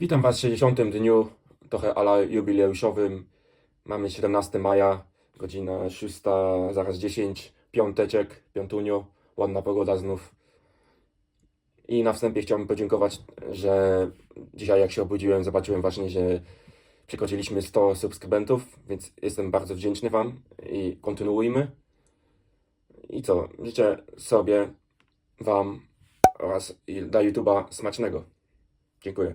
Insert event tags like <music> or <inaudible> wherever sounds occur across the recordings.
Witam Was w 60. dniu, trochę ala jubileuszowym. Mamy 17 maja, godzina 6, zaraz 10, piąteczek, piątunio, ładna pogoda znów. I na wstępie chciałbym podziękować, że dzisiaj jak się obudziłem, zobaczyłem właśnie, że przekroczyliśmy 100 subskrybentów, więc jestem bardzo wdzięczny Wam i kontynuujmy. I co, życzę sobie, Wam oraz dla YouTube'a smacznego. Dziękuję.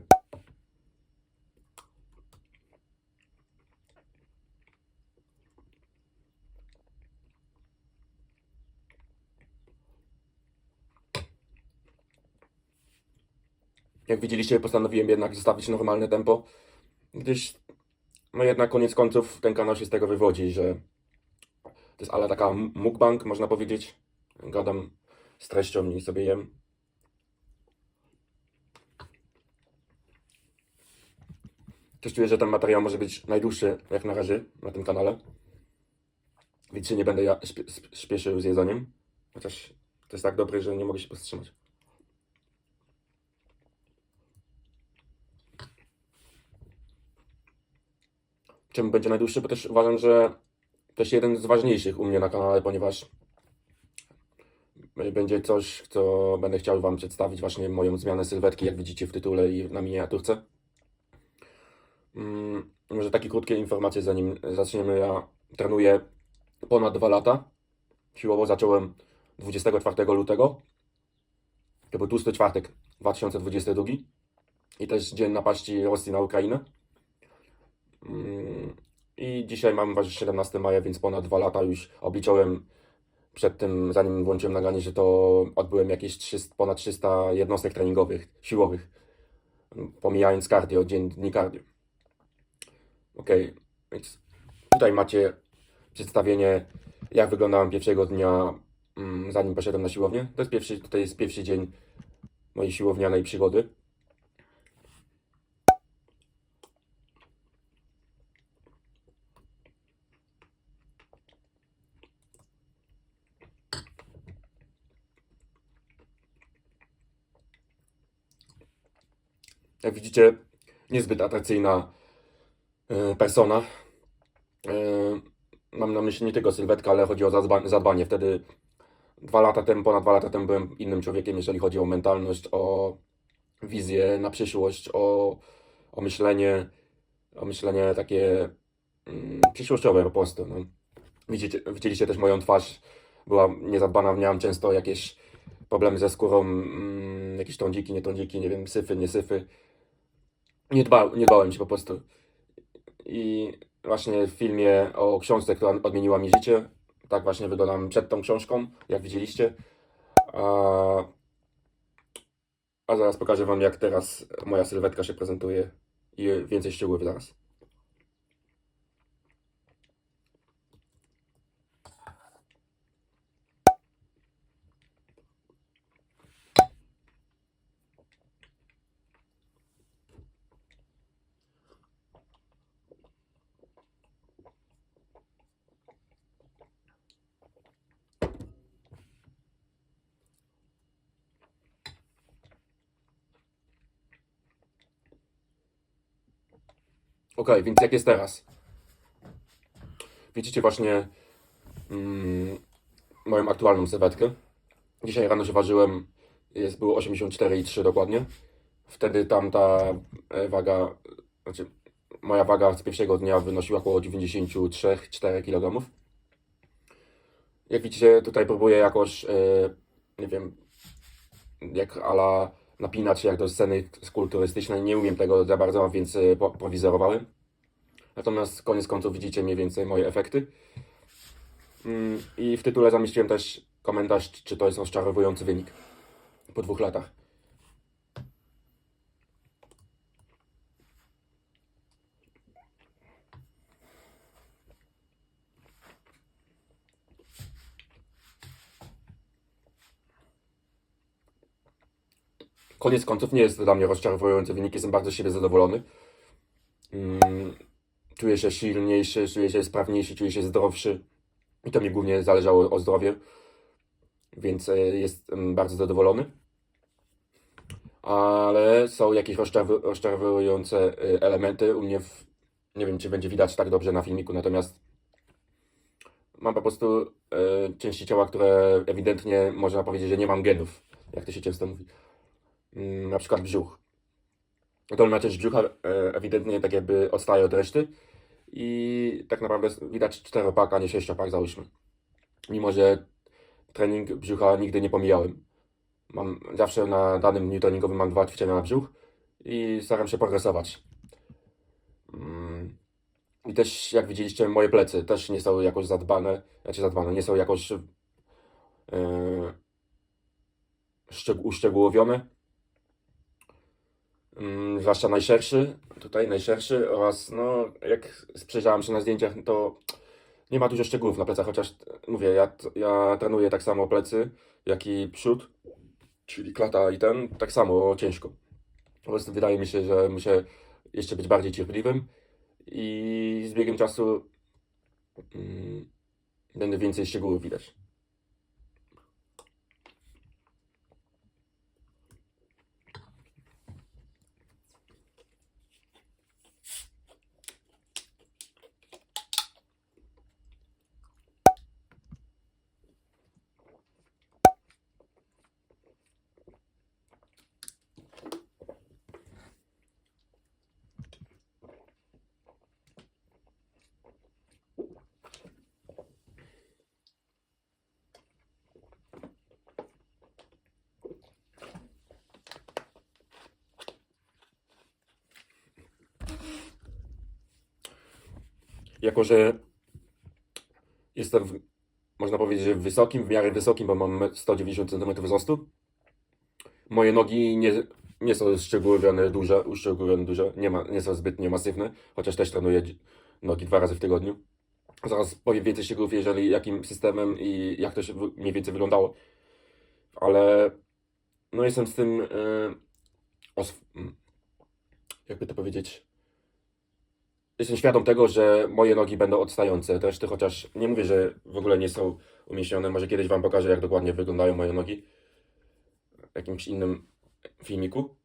Jak widzieliście, postanowiłem jednak zostawić normalne tempo, gdyż no jednak koniec końców ten kanał się z tego wywodzi, że to jest ale taka mukbang, można powiedzieć. Gadam z treścią i sobie jem. Też czuję, że ten materiał może być najdłuższy jak na razie na tym kanale. Więc się nie będę ja śpieszył z jedzeniem. Chociaż to jest tak dobre, że nie mogę się powstrzymać. Czemu będzie najdłuższy? Bo też uważam, że też jeden z ważniejszych u mnie na kanale, ponieważ będzie coś, co będę chciał Wam przedstawić, właśnie moją zmianę sylwetki, jak widzicie w tytule i na miniaturce. Mm, może takie krótkie informacje, zanim zaczniemy. Ja trenuję ponad dwa lata. Siłowo zacząłem 24 lutego. To był tłusty czwartek 2022. I też dzień napaści Rosji na Ukrainę. Mm, I dzisiaj mam właśnie 17 maja, więc ponad dwa lata już obliczyłem przed tym, zanim włączyłem nagranie, że to odbyłem jakieś 300, ponad 300 jednostek treningowych, siłowych, pomijając cardio, dzień, dni cardio. Ok, więc tutaj macie przedstawienie, jak wyglądałem pierwszego dnia, mm, zanim poszedłem na siłownię. To jest pierwszy, tutaj jest pierwszy dzień mojej siłownianej przygody. Jak widzicie, niezbyt atrakcyjna e, persona. E, Mam na myśli nie tylko sylwetkę, ale chodzi o zadba- zadbanie. Wtedy dwa lata temu, ponad dwa lata temu byłem innym człowiekiem, jeżeli chodzi o mentalność, o wizję na przyszłość, o, o myślenie, o myślenie takie mm, przyszłościowe po prostu. No. Widzicie, widzieliście też moją twarz, była niezadbana, miałem często jakieś problemy ze skórą, mm, jakieś tądziki, nie tądziki, nie wiem, syfy, nie syfy. Nie, dba, nie dbałem się po prostu. I właśnie w filmie o książce, która odmieniła mi życie, tak właśnie wyglądam przed tą książką, jak widzieliście. A, a zaraz pokażę Wam, jak teraz moja sylwetka się prezentuje i więcej szczegółów zaraz. Ok, więc jak jest teraz? Widzicie właśnie mm, moją aktualną sylwetkę. Dzisiaj rano się ważyłem, jest, było 84,3 dokładnie. Wtedy tamta e, waga, znaczy moja waga z pierwszego dnia wynosiła około 93-4 kg. Jak widzicie, tutaj próbuję jakoś, e, nie wiem, jak ala napinać się jak do sceny kulturystycznej. Nie umiem tego za bardzo, więc e, prowizorowałem. Natomiast koniec końców widzicie mniej więcej moje efekty. Mm, I w tytule zamieściłem też komentarz, czy to jest rozczarowujący wynik po dwóch latach. Koniec końców nie jest to dla mnie rozczarowujący wynik, jestem bardzo z siebie zadowolony. Mm, Czuję się silniejszy, czuję się sprawniejszy, czuję się zdrowszy. I to mi głównie zależało o zdrowie, więc e, jestem bardzo zadowolony. ale są jakieś rozczarowujące y, elementy u mnie w, nie wiem czy będzie widać tak dobrze na filmiku, natomiast mam po prostu y, części ciała, które ewidentnie można powiedzieć, że nie mam genów, jak to się często mówi. Mm, na przykład brzuch. Dolna część brzucha e, ewidentnie tak jakby odstaje od reszty i tak naprawdę widać czteropak, a nie sześciopak załóżmy. Mimo, że trening brzucha nigdy nie pomijałem. Mam zawsze na danym dniu treningowym mam dwa ćwiczenia na brzuch i staram się progresować. Mm. I też jak widzieliście moje plecy też nie są jakoś zadbane, znaczy zadbane, nie są jakoś yy, szczeg- uszczegółowione. Mm, zwłaszcza najszerszy, tutaj najszerszy oraz no jak przejrzałem się na zdjęciach, to nie ma dużo szczegółów na plecach, chociaż mówię, ja, ja trenuję tak samo plecy, jak i przód, czyli klata i ten, tak samo ciężko. Po prostu wydaje mi się, że muszę jeszcze być bardziej cierpliwym i z biegiem czasu mm, będę więcej szczegółów widać. Jako, że jestem, w, można powiedzieć, że wysokim, w miarę wysokim, bo mam 190 cm wzrostu, moje nogi nie, nie są uszczegółowione duże, uszczegółowione duże, nie, ma, nie są zbytnio masywne, chociaż też trenuję nogi dwa razy w tygodniu. Zaraz powiem więcej szczegółów, jeżeli jakim systemem i jak to się mniej więcej wyglądało. Ale no jestem z tym, yy, jakby to powiedzieć, jestem świadom tego, że moje nogi będą odstające od reszty, chociaż nie mówię, że w ogóle nie są umieśnione. Może kiedyś Wam pokażę, jak dokładnie wyglądają moje nogi w jakimś innym filmiku.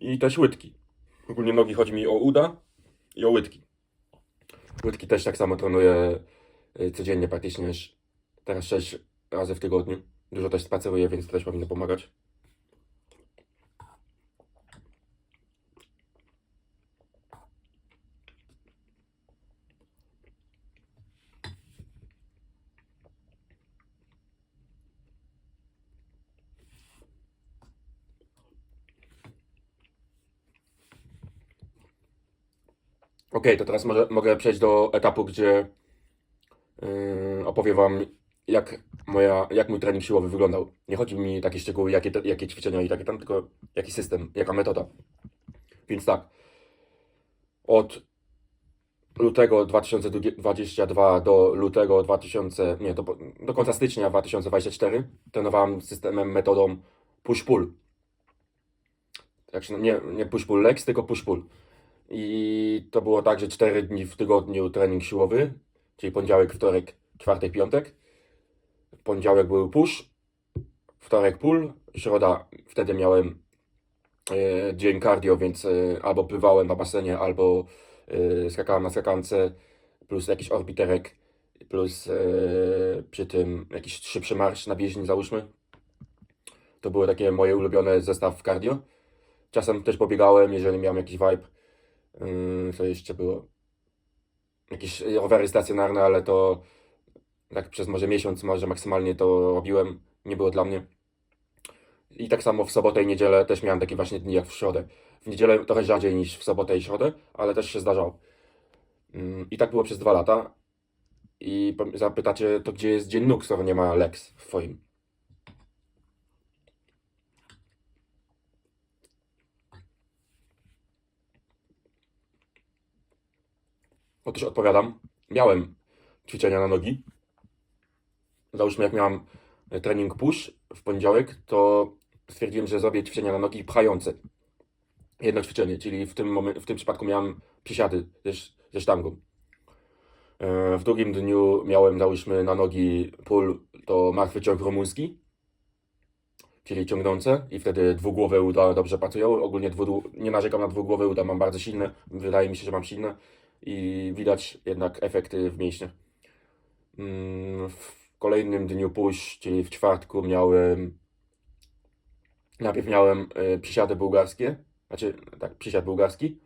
I też łydki. Ogólnie nogi chodzi mi o uda i o łydki. Łydki też tak samo trenuję y, codziennie praktycznie, teraz 6 razy w tygodniu. Dużo też spaceruję, więc to też powinno pomagać. Okej, to teraz może, mogę przejść do etapu, gdzie yy, opowiem Wam, jak, moja, jak mój trening siłowy wyglądał. Nie chodzi mi o takie szczegóły, jakie, jakie ćwiczenia i takie tam, tylko jaki system, jaka metoda. Więc tak, od lutego 2022 do lutego 2000, nie, do, do końca stycznia 2024 trenowałem systemem, metodą push-pull. Jak się, nie, nie push-pull legs, tylko push-pull. I to było tak, że 4 dni w tygodniu trening siłowy, czyli poniedziałek, wtorek, czwartek, piątek. W poniedziałek był push, wtorek pull, środa wtedy miałem e, dzień cardio, więc e, albo pływałem na basenie, albo e, skakałem na skakance, plus jakiś orbiterek, plus e, przy tym jakiś szybszy marsz na bieżni załóżmy. To były takie moje ulubione zestaw cardio. Czasem też pobiegałem, jeżeli miałem jakiś vibe. Yy, co jeszcze było? Jakieś rowery stacjonarne, ale to tak przez może miesiąc, może maksymalnie to robiłem. Nie było dla mnie. I tak samo w sobotę i niedzielę też miałem takie właśnie dni jak w środę. W niedzielę trochę rzadziej niż w sobotę i środę, ale też się zdarzało. Yy, I tak było przez dwa lata. I zapytacie, to gdzie jest dzień nóg, skoro nie ma Lex w twoim? Otóż odpowiadam, miałem ćwiczenia na nogi. Załóżmy, jak miałem e, trening push w poniedziałek, to stwierdziłem, że zrobię ćwiczenia na nogi pchające. Jedno ćwiczenie, czyli w tym, momen- w tym przypadku miałem przysiady ze, ze sztangą. E, W drugim dniu miałem, załóżmy, na nogi pull, to martwy ciąg rumuński. czyli ciągnące i wtedy dwugłowe uda dobrze pracują. Ogólnie dwu, nie narzekam na dwugłowe uda, mam bardzo silne, wydaje mi się, że mam silne i widać jednak efekty w mięśnie. Mm, W kolejnym dniu push, czyli w czwartku miałem najpierw miałem y, przysiady bułgarskie, znaczy tak, przysiad bułgarski.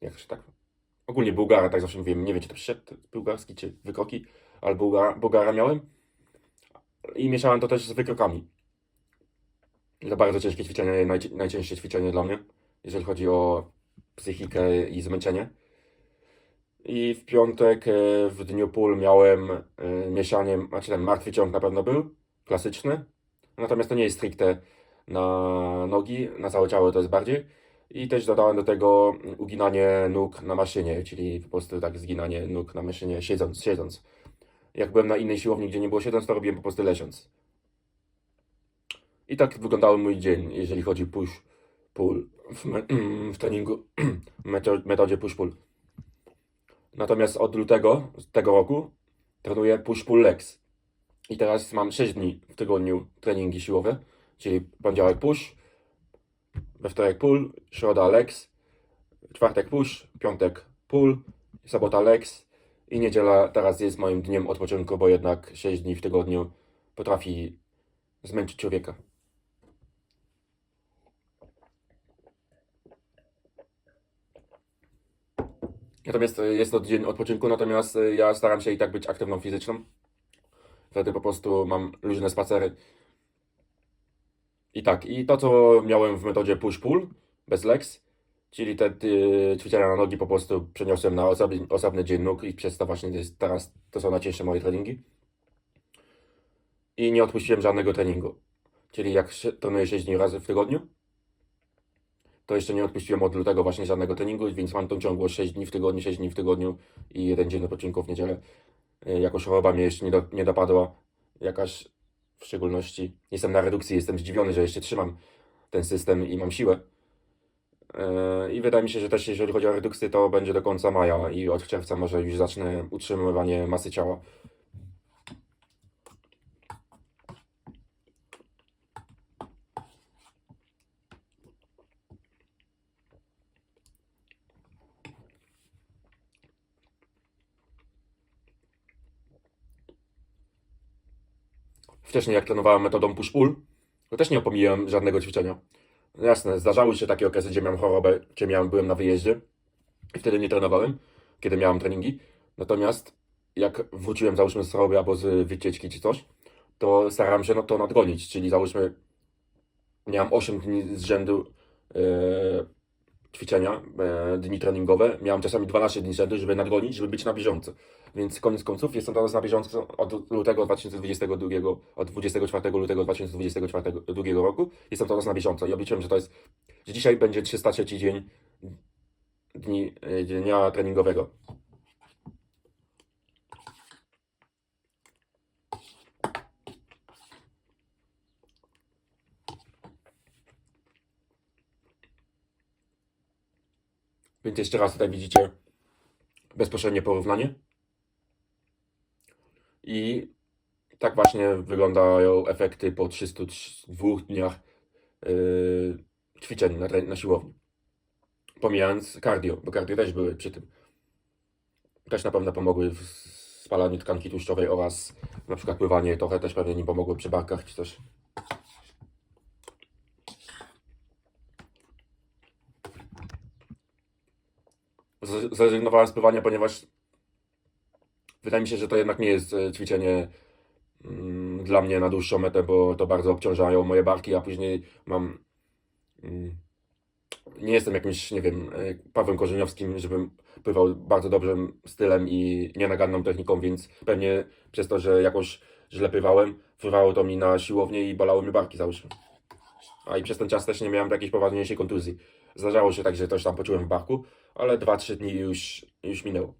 Jak się tak? Ogólnie Bułgara, tak zawsze mówiłem, nie wiem czy to przysiad bułgarski, czy wykroki, ale Bułgara, Bułgara miałem. I mieszałem to też z wykrokami. To bardzo ciężkie ćwiczenie, najci- najcięższe ćwiczenie dla mnie, jeżeli chodzi o psychikę i zmęczenie. I w piątek e, w dniu pól miałem e, mieszanie, znaczy ten martwy ciąg na pewno był, klasyczny. Natomiast to nie jest stricte na nogi, na całe ciało to jest bardziej. I też dodałem do tego uginanie nóg na maszynie, czyli po prostu tak zginanie nóg na maszynie siedząc, siedząc. Jak byłem na innej siłowni, gdzie nie było siedząc, to robiłem po prostu leżąc. I tak wyglądał mój dzień, jeżeli chodzi push, pull w, me, <clears throat> w treningu, <clears throat> meto- metodzie push-pull. Natomiast od lutego tego roku trenuję push-pull legs. I teraz mam 6 dni w tygodniu treningi siłowe, czyli poniedziałek push, we wtorek pull, środa legs, czwartek push, piątek pull, sobota legs i niedziela teraz jest moim dniem odpoczynku, bo jednak 6 dni w tygodniu potrafi zmęczyć człowieka. Natomiast e, jest to dzień odpoczynku, natomiast e, ja staram się i tak być aktywną fizyczną. Wtedy po prostu mam luźne spacery. I tak, i to co miałem w metodzie push-pull, bez legs, czyli te y, ćwiczenia na nogi po prostu przeniosłem na osobny, osobny dzień nóg i przez to właśnie jest, teraz to są najcięższe moje treningi. I nie odpuściłem żadnego treningu. Czyli jak trenuję 6 dni razy w tygodniu, to jeszcze nie odpuściłem od lutego właśnie żadnego treningu, więc mam tą ciągłość 6 dni w tygodniu, 6 dni w tygodniu i jeden dzień odpoczynku w niedzielę. Y, Jakoś choroba mnie jeszcze nie, do, nie dopadła, jakaś w szczególności. Jestem na redukcji, jestem zdziwiony, że jeszcze trzymam ten system i mam siłę. Yy, I wydaje mi się, że też jeżeli chodzi o redukcję, to będzie do końca maja i od czerwca może już zacznę utrzymywanie masy ciała. Wcześniej jak trenowałem metodą push-pull, to też nie opomijałem żadnego ćwiczenia. Jasne, zdarzały się takie okresy, gdzie miałem chorobę, gdzie miałem, byłem na wyjeździe i wtedy nie trenowałem, kiedy miałem treningi. Natomiast jak wróciłem załóżmy z choroby albo z wycieczki czy coś, to starałem się no to nadgonić, czyli załóżmy miałem 8 dni z rzędu e, ćwiczenia, e, dni treningowe, miałem czasami 12 dni rzędu, żeby nadgonić, żeby być na bieżąco. Więc koniec końców jestem teraz na bieżąco od lutego 2022, od 24 lutego 2022 roku. Jestem teraz na bieżąco i obliczyłem, że to jest, że dzisiaj będzie 303 dzień dni, e, dnia treningowego. Więc jeszcze raz tutaj widzicie bezpośrednie porównanie. I tak właśnie wyglądają efekty po 302 dniach yy, ćwiczeń na, na siłowni. Pomijając cardio, bo cardio też były przy tym. Też na pewno pomogły w spalaniu tkanki tłuszczowej oraz na przykład pływanie trochę też pewnie nie pomogło przy barkach czy coś. Zrezygnowałem z pływania, ponieważ wydaje mi się, że to jednak nie jest e, ćwiczenie mm, dla mnie na dłuższą metę, bo to bardzo obciążają moje barki, a później mam. Mm, nie jestem jakimś, nie wiem, e, Pawłem Korzeniowskim, żebym pływał bardzo dobrym stylem i nienaganną techniką, więc pewnie przez to, że jakoś źle pływałem, wpływało to mi na siłownię i bolały mi barki, załóżmy. A i przez ten czas też nie miałem jakiejś poważniejszej kontuzji. Zdarzało się tak, że coś tam poczułem w barku, ale 2-3 dni już, już minęło.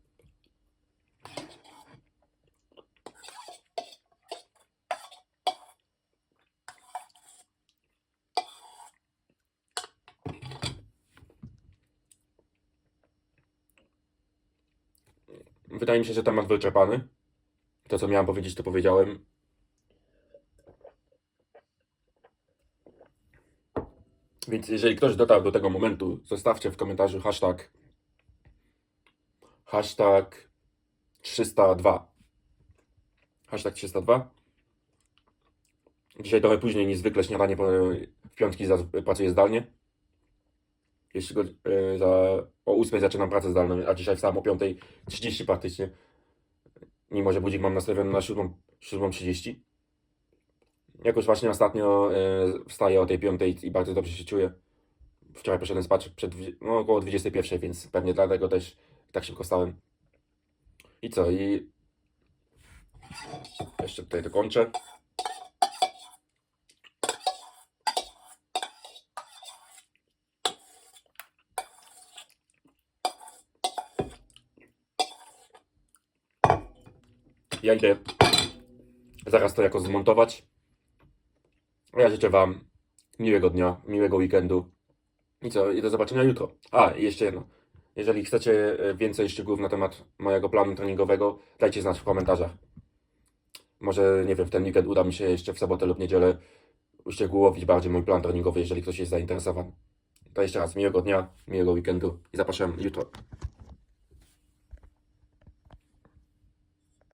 Wydaje mi się, że temat wyczerpany. To, co miałem powiedzieć, to powiedziałem. Więc jeżeli ktoś dotarł do tego momentu, zostawcie w komentarzu hashtag hashtag 302. Hashtag 302. Dzisiaj trochę później niż zwykle śniadanie, w piątki pracuję zdalnie. Jeśli go, e, za, o 8 zaczynam pracę zdalną, a dzisiaj wstałem o 5.30 praktycznie. Mimo, że budzik mam nastawiony na 7, 7.30. Jakoś właśnie ostatnio e, wstaję o tej 5 i bardzo dobrze się czuję. Wczoraj poszedłem spać przed, no, około 21, więc pewnie dlatego też tak szybko stałem. I co? I jeszcze tutaj dokończę. Ja idę zaraz to jakoś zmontować. Ja życzę Wam miłego dnia, miłego weekendu. I co? I do zobaczenia jutro. A, i jeszcze jedno. Jeżeli chcecie e, więcej szczegółów na temat mojego planu treningowego, dajcie znać w komentarzach. Może, nie wiem, w ten weekend uda mi się jeszcze w sobotę lub niedzielę uszczegółowić bardziej mój plan treningowy, jeżeli ktoś jest zainteresowany. To jeszcze raz miłego dnia, miłego weekendu i zapraszam jutro.